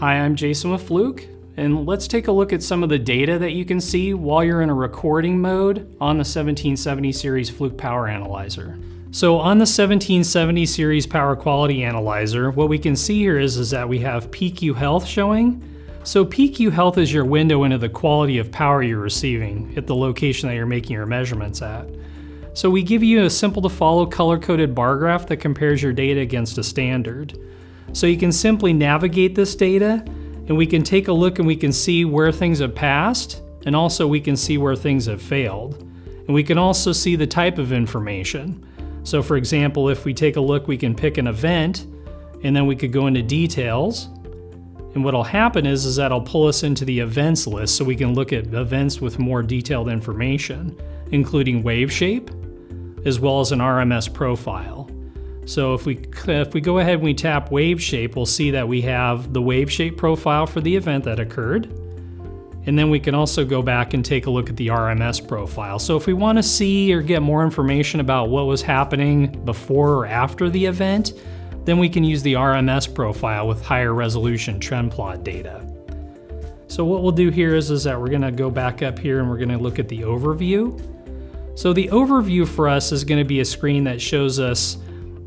Hi, I'm Jason with Fluke, and let's take a look at some of the data that you can see while you're in a recording mode on the 1770 series Fluke Power Analyzer. So on the 1770 series Power Quality Analyzer, what we can see here is, is that we have PQ Health showing. So PQ Health is your window into the quality of power you're receiving at the location that you're making your measurements at. So we give you a simple to follow color-coded bar graph that compares your data against a standard. So you can simply navigate this data and we can take a look and we can see where things have passed and also we can see where things have failed. And we can also see the type of information. So for example, if we take a look, we can pick an event and then we could go into details. And what'll happen is, is that'll pull us into the events list so we can look at events with more detailed information, including wave shape, as well as an RMS profile. So if we, if we go ahead and we tap wave shape, we'll see that we have the wave shape profile for the event that occurred. And then we can also go back and take a look at the RMS profile. So if we want to see or get more information about what was happening before or after the event, then we can use the RMS profile with higher resolution trend plot data. So what we'll do here is, is that we're going to go back up here and we're going to look at the overview. So the overview for us is going to be a screen that shows us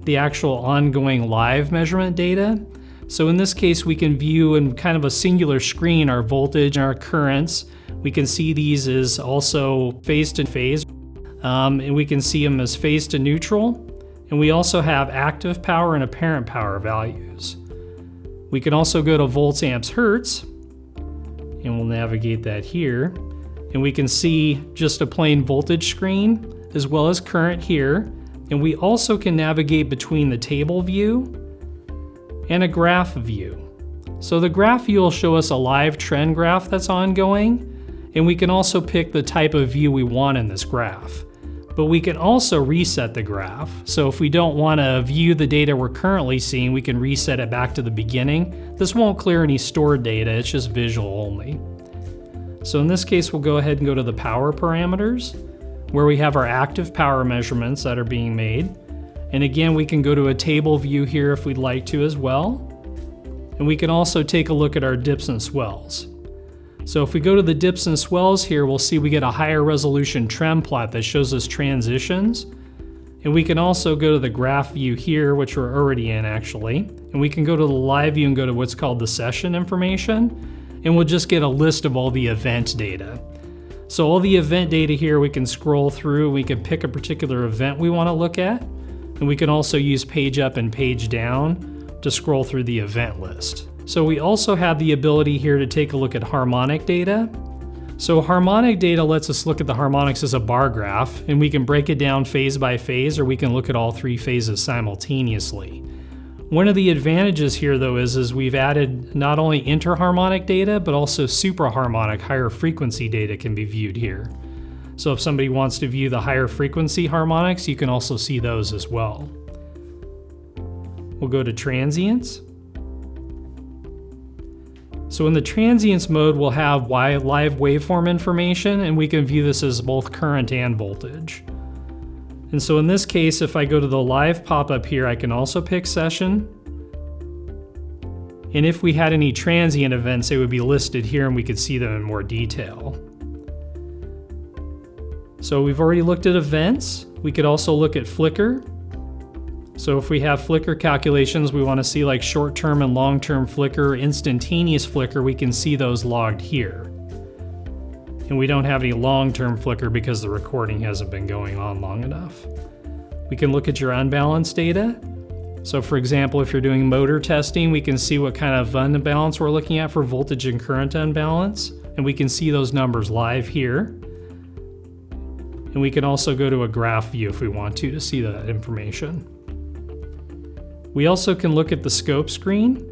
the actual ongoing live measurement data. So in this case, we can view in kind of a singular screen our voltage and our currents. We can see these as also phase to phase, um, and we can see them as phase to neutral. And we also have active power and apparent power values. We can also go to volts, amps, hertz, and we'll navigate that here. And we can see just a plain voltage screen as well as current here. And we also can navigate between the table view and a graph view. So the graph view will show us a live trend graph that's ongoing, and we can also pick the type of view we want in this graph. But we can also reset the graph. So if we don't want to view the data we're currently seeing, we can reset it back to the beginning. This won't clear any stored data, it's just visual only. So in this case, we'll go ahead and go to the power parameters where we have our active power measurements that are being made. And again, we can go to a table view here if we'd like to as well. And we can also take a look at our dips and swells. So if we go to the dips and swells here, we'll see we get a higher resolution trend plot that shows us transitions. And we can also go to the graph view here, which we're already in actually. And we can go to the live view and go to what's called the session information. And we'll just get a list of all the event data. So all the event data here, we can scroll through, we can pick a particular event we want to look at, and we can also use page up and page down to scroll through the event list. So we also have the ability here to take a look at harmonic data. So harmonic data lets us look at the harmonics as a bar graph, and we can break it down phase by phase, or we can look at all three phases simultaneously. One of the advantages here though is, is we've added not only interharmonic data, but also supraharmonic higher frequency data can be viewed here. So if somebody wants to view the higher frequency harmonics, you can also see those as well. We'll go to transients. So in the transients mode, we'll have live waveform information, and we can view this as both current and voltage. And so in this case, if I go to the live pop-up here, I can also pick session. And if we had any transient events, they would be listed here and we could see them in more detail. So we've already looked at events. We could also look at flicker. So if we have flicker calculations, we want to see like short-term and long-term flicker, instantaneous flicker, we can see those logged here and we don't have any long-term flicker because the recording hasn't been going on long enough. We can look at your unbalanced data. So for example, if you're doing motor testing, we can see what kind of unbalance we're looking at for voltage and current unbalance, and we can see those numbers live here. And we can also go to a graph view if we want to to see that information. We also can look at the scope screen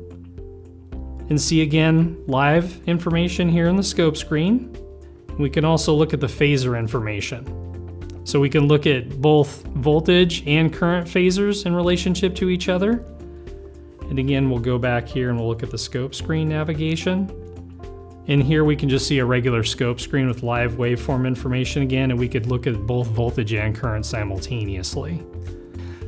and see again live information here in the scope screen. We can also look at the phaser information. So we can look at both voltage and current phasers in relationship to each other. And again, we'll go back here and we'll look at the scope screen navigation. In here we can just see a regular scope screen with live waveform information again, and we could look at both voltage and current simultaneously.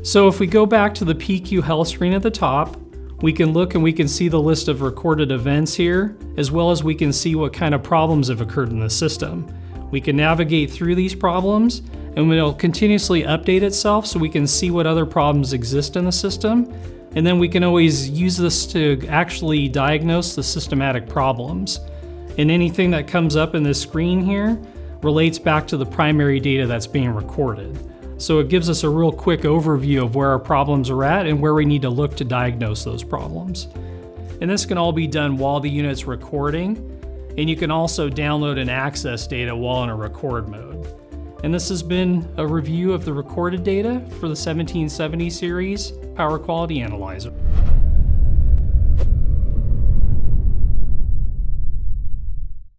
So if we go back to the PQ Health screen at the top, We can look and we can see the list of recorded events here, as well as we can see what kind of problems have occurred in the system. We can navigate through these problems and it'll continuously update itself so we can see what other problems exist in the system. And then we can always use this to actually diagnose the systematic problems. And anything that comes up in this screen here relates back to the primary data that's being recorded. So it gives us a real quick overview of where our problems are at and where we need to look to diagnose those problems. And this can all be done while the unit's recording, and you can also download and access data while in a record mode. And this has been a review of the recorded data for the 1770 series Power Quality Analyzer.